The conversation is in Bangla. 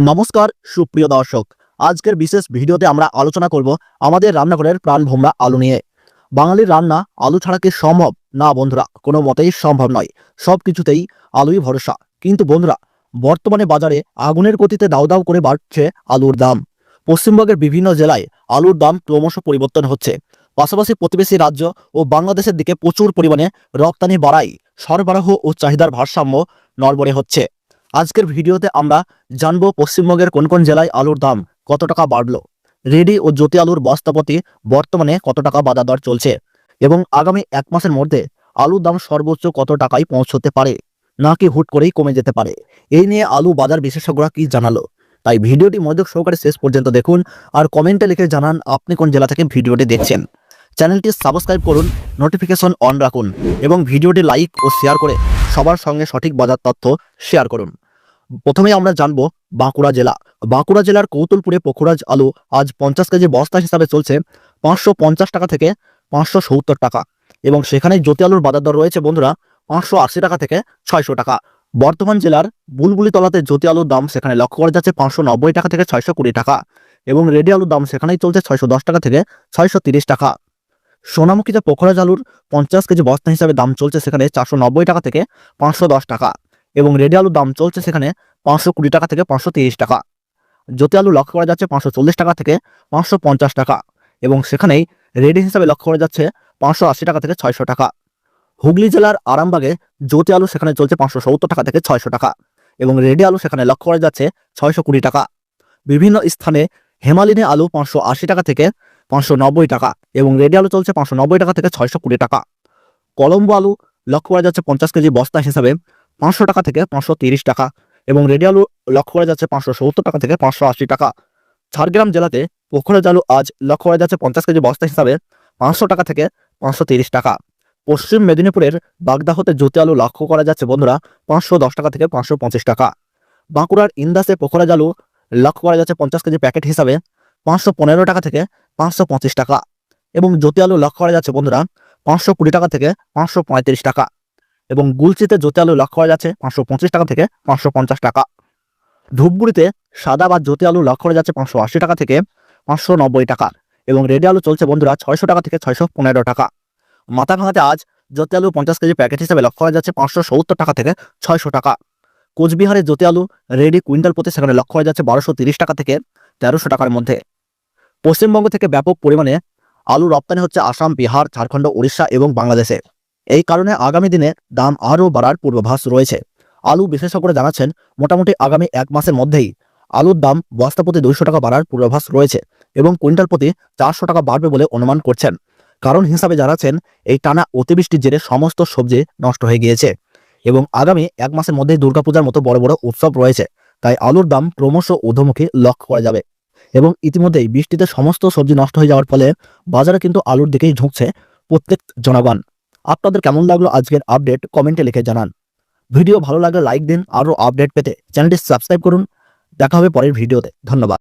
নমস্কার, সুপ্রিয় দর্শক। আজকের বিশেষ ভিডিওতে আমরা আলোচনা করব আমাদের রান্নাঘরের প্রাণ ভোমরা আলু নিয়ে। বাঙালির রান্না আলু ছাড়া কি সম্ভব? না বন্ধুরা, কোনো মতেই সম্ভব নয়। সব কিছুতেই আলুই ভরসা। কিন্তু বন্ধুরা, বর্তমানে বাজারে আগুনের গতিতে দাউ দাউ করে বাড়ছে আলুর দাম। পশ্চিমবঙ্গের বিভিন্ন জেলায় আলুর দাম ক্রমশ পরিবর্তন হচ্ছে। পাশাপাশি প্রতিবেশী রাজ্য ও বাংলাদেশের দিকে প্রচুর পরিমাণে রপ্তানি বাড়াই সরবরাহ ও চাহিদার ভারসাম্য নড়বড়ে হচ্ছে। আজকের ভিডিওতে আমরা জানব পশ্চিমবঙ্গের কোন কোন জেলায় আলুর দাম কত টাকা বাড়লো, রেডি ও জ্যোতি আলুর বস্তাপতি বর্তমানে কত টাকা বাজার দর চলছে এবং আগামী এক মাসের মধ্যে আলুর দাম সর্বোচ্চ কত টাকায় পৌঁছতে পারে, নাকি হুট করেই কমে যেতে পারে, এই নিয়ে আলু বাজার বিশেষজ্ঞরা কি জানালো, তাই ভিডিওটি মনোযোগ সহকারে শেষ পর্যন্ত দেখুন আর কমেন্টে লিখে জানান আপনি কোন জেলা থেকে ভিডিওটি দেখছেন। চ্যানেলটি সাবস্ক্রাইব করুন, নোটিফিকেশন অন রাখুন এবং ভিডিওটি লাইক ও শেয়ার করে সবার সঙ্গে সঠিক বাজার তথ্য শেয়ার করুন। প্রথমেই আমরা জানব বাঁকুড়া জেলা। বাঁকুড়া জেলার কৌতুলপুরে পোখরাজ আলু আজ পঞ্চাশ কেজি বস্তা হিসাবে চলছে পাঁচশো পঞ্চাশ টাকা থেকে পাঁচশো সত্তর টাকা এবং সেখানে জ্যোতি আলুর বাজার দর রয়েছে বন্ধুরা পাঁচশো আশি টাকা থেকে ছয়শো টাকা। বর্তমান জেলার বুলবুলি তলাতে জ্যোতি আলুর দাম সেখানে লক্ষ্য করা যাচ্ছে পাঁচশো নব্বই টাকা থেকে ছয়শো কুড়ি টাকা এবং রেডি আলুর দাম সেখানেই চলছে ছয়শো দশ টাকা থেকে ছয়শো টাকা। সোনামুখীতে পোখরাজ আলুর পঞ্চাশ কেজি বস্তা হিসাবে দাম চলছে সেখানে চারশো নব্বই টাকা থেকে পাঁচশো দশ টাকা। এবং রেডি আলুর দাম চলছে সেখানে পাঁচশো কুড়ি টাকা থেকে পাঁচশো তিরিশ টাকা। জ্যোতি আলু লক্ষ্য করা যাচ্ছে পাঁচশো চল্লিশ টাকা থেকে পাঁচশো পঞ্চাশ টাকা এবং সেখানেই রেডি হিসাবে লক্ষ্য করা যাচ্ছে পাঁচশো আশি টাকা থেকে ছয়শো টাকা। হুগলি জেলার আরামবাগে জ্যোতি আলু সেখানে চলছে পাঁচশো সত্তর টাকা থেকে ছয়শো টাকা এবং রেডি আলু সেখানে লক্ষ্য করা যাচ্ছে ছয়শো কুড়ি টাকা। বিভিন্ন স্থানে হেমালিনী আলু পাঁচশো আশি টাকা থেকে পাঁচশো নব্বই টাকা এবং রেডি আলু চলছে পাঁচশো নব্বই টাকা থেকে ছয়শো কুড়ি টাকা। কলম্বো আলু লক্ষ্য করা যাচ্ছে পঞ্চাশ কেজি বস্তা হিসাবে পাঁচশো টাকা থেকে পাঁচশো তিরিশ টাকা এবং রেডি আলু লক্ষ্য করা যাচ্ছে পাঁচশো সত্তর টাকা থেকে পাঁচশো আশি টাকা। ঝাড়গ্রাম জেলাতে পোখরাজ আলু আজ লক্ষ্য করা যাচ্ছে পঞ্চাশ কেজি বস্তা হিসাবে পাঁচশো টাকা থেকে পাঁচশো তিরিশ টাকা। পশ্চিম মেদিনীপুরের বাগদাহতে জ্যোতি আলু লক্ষ্য করা যাচ্ছে বন্ধুরা পাঁচশো দশ টাকা থেকে পাঁচশো পঁচিশ টাকা। বাঁকুড়ার ইন্দাসে পোখরাজ আলু লক্ষ্য করা যাচ্ছে পঞ্চাশ কেজি প্যাকেট হিসাবে পাঁচশো পনেরো টাকা থেকে পাঁচশো পঁচিশ টাকা এবং জ্যোতি আলু লক্ষ্য করা যাচ্ছে বন্ধুরা পাঁচশো কুড়ি টাকা থেকে পাঁচশো পঁয়ত্রিশ টাকা। এবং গুলচিতে জ্যোতি আলু লক্ষ্য করা যাচ্ছে পাঁচশো পঁচিশ টাকা থেকে পাঁচশো পঞ্চাশ টাকা। ধূপগুড়িতে সাদা বা জ্যোতি আলু লক্ষ্য করা যাচ্ছে পাঁচশো আশি টাকা থেকে পাঁচশো নব্বই টাকা এবং রেডি আলু চলছে বন্ধুরা ছয়শো টাকা থেকে ছয়শো পনেরো টাকা। মাথাভাঙাতে আজ জ্যোতি আলু পঞ্চাশ কেজি প্যাকেট হিসেবে লক্ষ্য করা যাচ্ছে পাঁচশো সত্তর টাকা থেকে ছয়শো টাকা। কোচবিহারে জ্যোতি আলু রেডি কুইন্টাল প্রতি সেখানে লক্ষ্য করা যাচ্ছে বারোশো টাকা থেকে তেরোশো টাকার মধ্যে। পশ্চিমবঙ্গ থেকে ব্যাপক পরিমাণে আলু রপ্তানি হচ্ছে আসাম, বিহার, ঝাড়খণ্ড উড়িষ্যা এবং বাংলাদেশে। এই কারণে আগামী দিনে দাম আরও বাড়ার পূর্বাভাস রয়েছে। আলু বিশেষজ্ঞরা জানাচ্ছেন, মোটামুটি আগামী এক মাসের মধ্যেই আলুর দাম বস্তা প্রতি দুইশো টাকা বাড়ার পূর্বাভাস রয়েছে এবং কুইন্টাল প্রতি চারশো টাকা বাড়বে বলে অনুমান করছেন। কারণ হিসাবে জানাচ্ছেন, এই টানা অতিবৃষ্টির জেরে সমস্ত সবজি নষ্ট হয়ে গিয়েছে এবং আগামী এক মাসের মধ্যেই দুর্গাপূজার মতো বড় বড় উৎসব রয়েছে, তাই আলুর দাম ক্রমশ ঊর্ধ্বমুখী লক্ষ্য করা যাবে এবং ইতিমধ্যেই বৃষ্টিতে সমস্ত সবজি নষ্ট হয়ে যাওয়ার ফলে বাজারে কিন্তু আলুর দিকেই ঝুঁকছে প্রত্যেক জনগণ। আপনাদের কেমন লাগল আজকের আপডেট কমেন্টে লিখে জানান। ভিডিও ভালো লাগলে লাইক দিন, আরও আপডেট পেতে চ্যানেলটি সাবস্ক্রাইব করুন। দেখা হবে পরের ভিডিওতে, ধন্যবাদ।